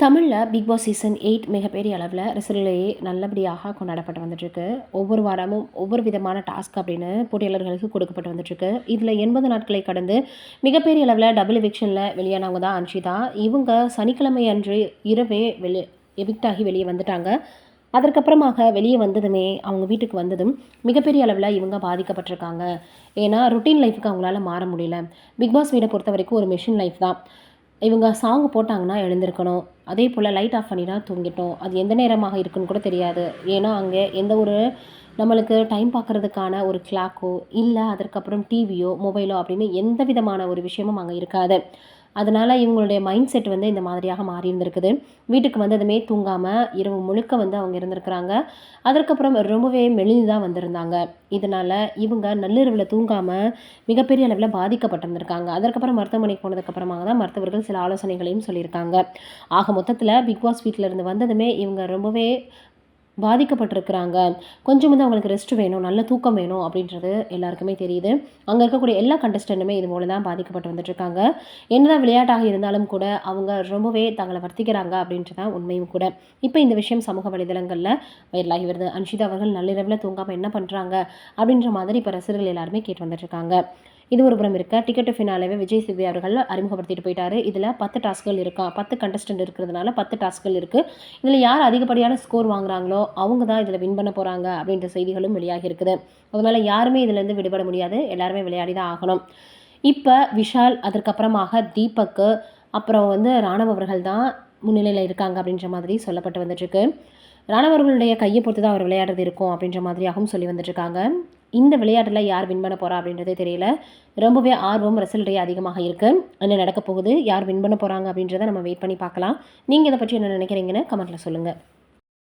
தமிழில் big Boss season eight மிகப்பெரிய அளவில் ரசிகர்களையே நல்லபடியாக கொண்டாடப்பட்டு வந்துட்டுருக்கு. ஒவ்வொரு வாரமும் ஒவ்வொரு விதமான டாஸ்க் அப்படின்னு போட்டியாளர்களுக்கு கொடுக்கப்பட்டு வந்துட்டுருக்கு. இதில் எண்பது நாட்களை கடந்து மிகப்பெரிய அளவில் டபுள் எவிக்ஷனில் வெளியானவங்க தான் அன்ஷிதா. இவங்க சனிக்கிழமை அன்று இரவே வெளி எவிக்ட் ஆகி வெளியே வந்துட்டாங்க. அதற்கப்புறமாக வெளியே வந்ததுமே அவங்க வீட்டுக்கு வந்ததும் மிகப்பெரிய அளவில் இவங்க பாதிக்கப்பட்டிருக்காங்க. ஏன்னா ருட்டீன் லைஃபுக்கு அவங்களால மாற முடியல. பிக் பாஸ் வீடை பொறுத்த வரைக்கும் ஒரு மிஷின் லைஃப் தான். இவங்க சாங் போட்டாங்கன்னா எழுந்திருக்கணும். அதே போல் லைட் ஆஃப் பண்ணினா தூங்கிட்டோம். அது எந்த நேரமாக இருக்குன்னு கூட தெரியாது. ஏன்னா அங்கே எந்த ஒரு நம்மளுக்கு டைம் பார்க்குறதுக்கான ஒரு கிளாக்கோ இல்லை அதற்கப்புறம் டிவியோ மொபைலோ அப்படின்னு எந்த விதமான ஒரு விஷயமும் அங்கே இருக்காது. அதனால் இவங்களுடைய மைண்ட் செட் வந்து இந்த மாதிரியாக மாறி இருந்திருக்குது. வீட்டுக்கு வந்ததுமே தூங்காமல் இரவு முழுக்க வந்து அவங்க இருந்திருக்கிறாங்க. அதற்கப்புறம் ரொம்பவே மெலிந்து தான் வந்திருந்தாங்க. இதனால் இவங்க நள்ளிரவில் தூங்காமல் மிகப்பெரிய அளவில் பாதிக்கப்பட்டிருந்திருக்காங்க. அதற்கப்புறம் மருத்துவமனைக்கு போனதுக்கப்புறமாக தான் மருத்துவர்கள் சில ஆலோசனைகளையும் சொல்லியிருக்காங்க. ஆக மொத்தத்தில் பிக் பாஸ் வீட்டில் இருந்து வந்ததுமே இவங்க ரொம்பவே பாதிக்கப்பட்டிருக்கிறாங்க. கொஞ்சம் வந்து அவங்களுக்கு ரெஸ்ட் வேணும் நல்ல தூக்கம் வேணும் அப்படின்றது எல்லாருக்குமே தெரியுது. அங்கே இருக்கக்கூடிய எல்லா கண்டஸ்டண்ட்டுமே இது போல தான் பாதிக்கப்பட்டு வந்துட்டுருக்காங்க. என்னதான் விளையாட்டாக இருந்தாலும் கூட அவங்க ரொம்பவே தங்களை வர்த்திக்கிறாங்க அப்படின்றது தான் உண்மையும் கூட. இப்போ இந்த விஷயம் சமூக வலைதளங்களில் வைரலாகி வருது. அன்ஷிதா அவர்கள் நள்ளிரவில் தூங்காமல் என்ன பண்ணுறாங்க அப்படின்ற மாதிரி இப்போ ரசிகர்கள் எல்லாருமே கேட்டு வந்துட்டுருக்காங்க. இது ஒரு புறம் இருக்க? டிக்கெட்டு ஃபினாலேவே விஜய் சிவி அவர்கள் அறிமுகப்படுத்திட்டு போயிட்டாரு. இதில் பத்து டாஸ்க்கள் இருக்கா? பத்து கண்டஸ்டன்ட் இருக்கிறதுனால பத்து டாஸ்க்கள் இருக்குது இதில் யார் அதிகப்படியான ஸ்கோர் வாங்குறாங்களோ அவங்க தான் இதில் வின் பண்ண போகிறாங்க அப்படின்ற செய்திகளும் வெளியாகி இருக்குது. அதனால் யாருமே இதுலேருந்து விடுபட முடியாது. எல்லாருமே விளையாடி தான் ஆகணும். இப்போ விஷால் அதற்கப்புறமாக தீபக்கு அப்புறம் வந்து ராணவ் அவர்கள் தான் முன்னிலையில் இருக்காங்க அப்படின்ற மாதிரி சொல்லப்பட்டு வந்துட்டுருக்கு ராணவர்களுடைய கையை பொறுத்து தான் அவர் விளையாடுறது இருக்கும் அப்படின்ற மாதிரியாகவும் சொல்லி வந்துட்டுருக்காங்க இந்த விளையாட்டில் யார் வின் பண்ண போகிறா அப்படின்றதே தெரியல. ரொம்பவே ஆர்வம் ரிசல்ட்டே அதிகமாக இருக்குது என்ன நடக்க போகுது? யார் வின் பண்ண போகிறாங்க அப்படின்றத நம்ம வெயிட் பண்ணி பார்க்கலாம். நீங்கள் இதை பற்றி என்ன நினைக்கிறீங்கன்னு கமெண்ட்டில் சொல்லுங்கள்